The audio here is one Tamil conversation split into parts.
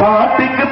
பாட்டுக்கு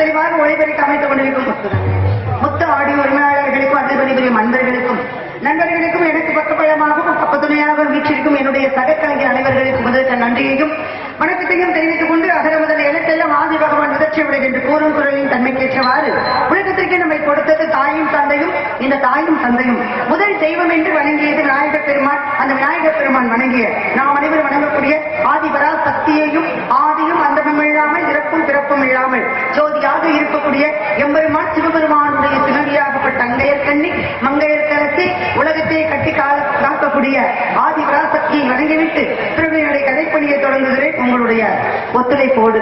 தெளிவாக ஒளிபெருக்க அமைத்துக் கொண்டிருக்கும் மொத்த ஆடியோ உரிமையாளர்களுக்கும் அதிபதி பெரிய அன்பர்களுக்கும் நண்பர்களுக்கும் எனக்கு பக்கபலமாகவும் பக்கத்துணையாக வீற்றிருக்கும் என்னுடைய சக கலைஞர் அனைவர்களுக்கும் முதற்க நன்றியையும் வணக்கத்தையும் தெரிவித்துக் கொண்டு அகர முதல் எழுத்தெல்லாம் ஆதி பகவான் முதற்சி விட என்று கூறும் குரலின் தன்மைக்கேற்றவாறு உலகத்திற்கு நம்மை கொடுத்தது தாயும் தந்தையும் இந்த தாயும் தந்தையும் முதல் தெய்வம் என்று வணங்கியது விநாயகப் பெருமான் அந்த விநாயகப் பெருமான் வணங்கிய நாம் அனைவரும் வணங்கக்கூடிய ஆதிபரா சக்தியையும் ஆ இறப்பும் இல்லாமல் ஜோதியாக இருக்கக்கூடிய எம்பெருமான் சிவபெருமானுடைய சிவகியாகப்பட்ட அங்கையர் கண்ணி மங்கையர் கரசி உலகத்தை கட்டி கால- காக்கக்கூடிய ஆதி பராசக்தியை வணங்கிவிட்டு திருவிழையுடைய கதைப்பணியை தொடங்குகிறேன். உங்களுடைய ஒத்துழைப்போடு.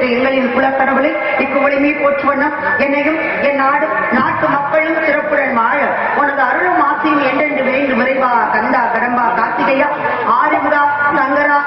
பெற்ற எங்களின் குலக்கடவுளை இக்குவலிமை போற்றுவண்ணம் என்னையும் என் நாடு நாட்டு மக்களும் சிறப்புடன் வாழ உனது அருளும் ஆசையும் என்றென்று விரைந்து விரைவா கந்தா கடம்பா கார்த்திகையா ஆறுமுகா சங்கரா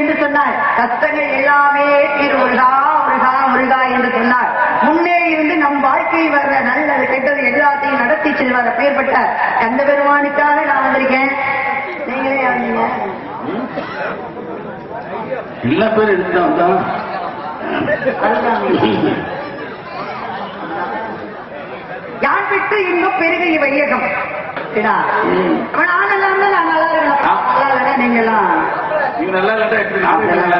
என்று சொன்னார். கஷ்டங்கள் எல்லாமே தீரும். முருகா முருகா முருகா என்று சொன்னார். முன்னே இருந்து நம் வாழ்க்கையில் வர்ற நல்லது கெட்டது எல்லாத்தையும் நடத்தி செல்வார். அப்பேற்பட்ட கந்த பெருமானுக்காக நான் வந்திருக்கேன். நீங்களே எல்லா எடுத்துட்டான் தான் யான் விட்டு இன்னும் பெருகிய வையகம்? ஏடா, அவன் நீங்க நல்லா இல்லாட்டா எப்படி நல்லா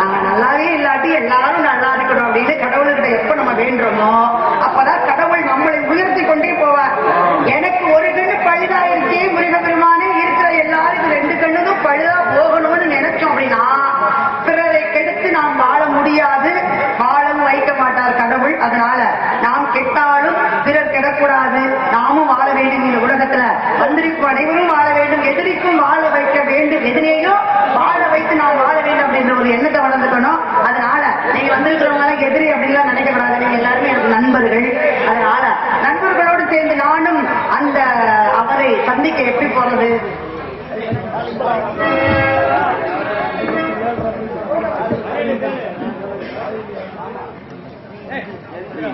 நாங்க நல்லாவே இல்லாட்டி எல்லாரும் நல்லா இருக்கணும் அப்படின்னு கடவுள்கிட்ட எப்ப நம்ம வேண்டுறோமோ அப்பதான் கடவுள் நம்மளை உயர்த்தி கொண்டே போவார். எனக்கு ஒரு கண்ணு பழுதாயிருக்கே முருகப்பெருமானே இருக்கிற எல்லாருக்கும் ரெண்டு கண்ணுக்கும் பழுதா போகணும்னு நினைச்சோம் அப்படின்னா பிறரை கெடுத்து நாம் வாழ முடியாது. வாழவும் வைக்க மாட்டார் கடவுள். அதனால பிறர் நாமும் வாழ வேண்டும். இந்த உலகத்துல வந்திருக்கும் அனைவரும் வாழ வேண்டும். எதிரிக்கும் வாழ வைக்க வேண்டும். எதிரியையும் வாழ வைத்து நாம் வாழ வேண்டும் அப்படின்ற ஒரு எண்ணத்தை வளர்ந்துக்கணும். அதனால நீங்க வந்திருக்கிறவங்க எதிரி அப்படின்லாம் நினைக்கப்படாது நீங்க எல்லாருமே எனக்கு நண்பர்கள். அதனால நண்பர்களோடு சேர்ந்து நானும் அந்த அவரை சந்திக்க எப்படி போறது? நீ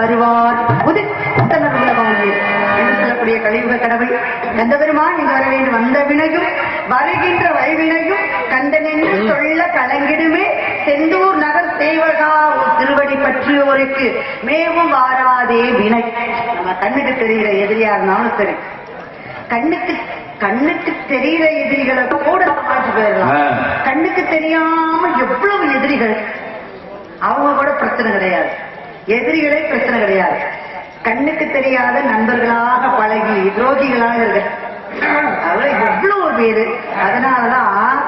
வருவார். என்று சொல்லக்கூடிய கழிவுக கடவுள் கந்த பெருமான் இங்கு வர வேண்டும். வந்த வினையும் வருகின்ற வழிவினையும் கந்தனென்று சொல்ல கலங்கிடுமே. செந்தூர் நகர் சேவகா திருவடி பற்றியோருக்கு மேவும் வாராதே வினை. நம்ம கண்ணுக்கு தெரிகிற எதிரியா இருந்தாலும் சரி. கண்ணுக்கு கண்ணுக்கு தெரிகிற எதிரிகளை கூட சமாளிச்சு போயிடலாம். கண்ணுக்கு தெரியாம எவ்வளவு எதிரிகள்? அவங்க கூட பிரச்சனை கிடையாது. எதிரிகளே பிரச்சனை கிடையாது. கண்ணுக்கு தெரியாத நண்பர்களாக பழகி துரோகிகளாக இருக்க. அதெல்லாம் எவ்வளவு பேரு அதனாலதான்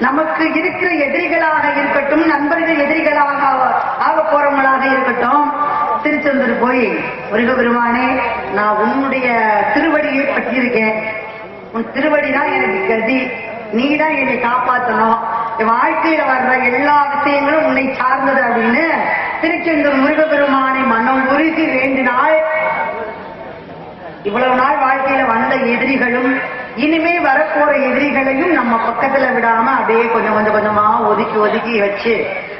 நமக்கு இருக்கிற எதிரிகளாக இருக்கட்டும் நண்பர்கள் எதிரிகளாக ஆக- ஆக போறவங்களாக இருக்கட்டும் திருச்செந்தூர் போய் முருகபெருமானே நான் உன்னுடைய திருவடியை பற்றியிருக்கேன். உன் திருவடி தான் எனக்கு கதி. நீ தான் என்னை காப்பாற்றணும் என் வாழ்க்கையில வர்ற எல்லா விஷயங்களும் உன்னை சார்ந்தது அப்படின்னு திருச்செந்தூர் முருகபெருமானை மனம் உருகி வேண்டினால் இவ்வளவு நாள் வாழ்க்கையில வந்த எதிரிகளும் இனிமே வரப்போற எதிரிகளையும் நம்ம பக்கத்துல விடாம அப்படியே கொஞ்சம் கொஞ்சம் கொஞ்சமா ஒதுக்கி ஒதுக்கி வச்சு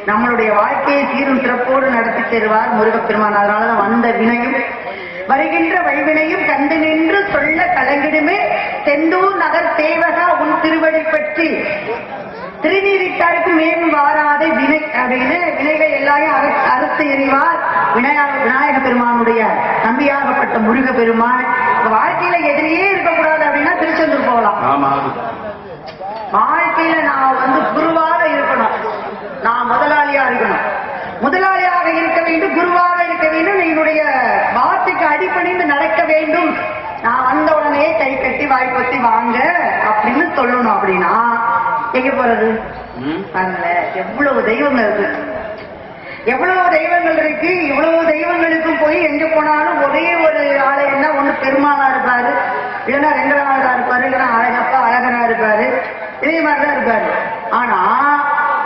நம்மளுடைய வாழ்க்கையை சீரும் சிறப்போடு நடத்தி தருவார் முருகப்பெருமான். அதனாலதான் வந்த வினையும் வருகின்ற வழிவினையும் கண்டு நின்று சொல்ல கலங்கிடுமே. செந்தூர் நகர் தேவகா உன் திருவடி பற்றி திருநீரிட்டாருக்கு மேலும் வாராத வினை அப்படின்னு வினைகள் எல்லாரையும் அறு- அறுத்து எறிவார். விநாயக விநாயக பெருமானுடைய நம்பியாகப்பட்ட முருக பெருமான் வாழ்க்கையில எதிரியே இருக்கக்கூடாது அப்படின்னா திருச்செந்தூர் போகலாம். வாழ்க்கையில நான் வந்து குருவாக இருக்கணும். நான் முதலாளியா இருக்கணும். முதலாளியாக இருக்க வேண்டும் குருவாக இருக்க வேண்டும். என்னுடைய வார்த்தைக்கு அடிபணிந்து நடக்க வேண்டும். நான் வந்த உடனே கை கட்டி வாய் கொத்தி வாங்க அப்படின்னு சொல்லணும் அப்படின்னா எங்க போறது? ம். அதுல எவ்வளவு தெய்வங்கள் இருக்கு. எவ்வளவு தெய்வங்கள் இருக்கு இவ்வளவு தெய்வங்களுக்கும் போய் எங்க போனாலும் ஒரே ஒரு ஆலயம் தான் ஒண்ணு பெருமாளா இருப்பாரு. இல்லைன்னா ரெங்கநாதரா இருப்பாரு இல்லைன்னா அழகப்பா அழகரா இருப்பாரு. இதே மாதிரிதான் இருப்பாரு. ஆனா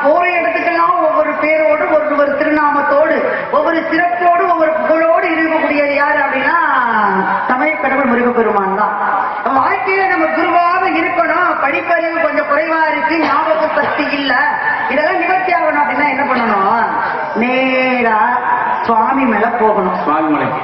போற இடத்துக்கெல்லாம் ஒவ்வொரு பேரோடு ஒவ்வொரு திருநாமத்தோடு ஒவ்வொரு சிறப்போடு ஒவ்வொரு புகழோடு இருக்கக்கூடியது யாரு அப்படின்னா தமிழ் கடவுள் முருகப்பெருமான் தான் நம்ம வாழ்க்கையில நம்ம குருவாக இருக்கணும் படிப்பறிவு கொஞ்சம் குறைவா இருக்கு ஞாபக சக்தி இல்ல. இதெல்லாம் நிவர்த்தி ஆகணும் அப்படின்னா என்ன பண்ணணும்? நேரா சுவாமி மேல போகணும். சுவாமி மலைக்கு.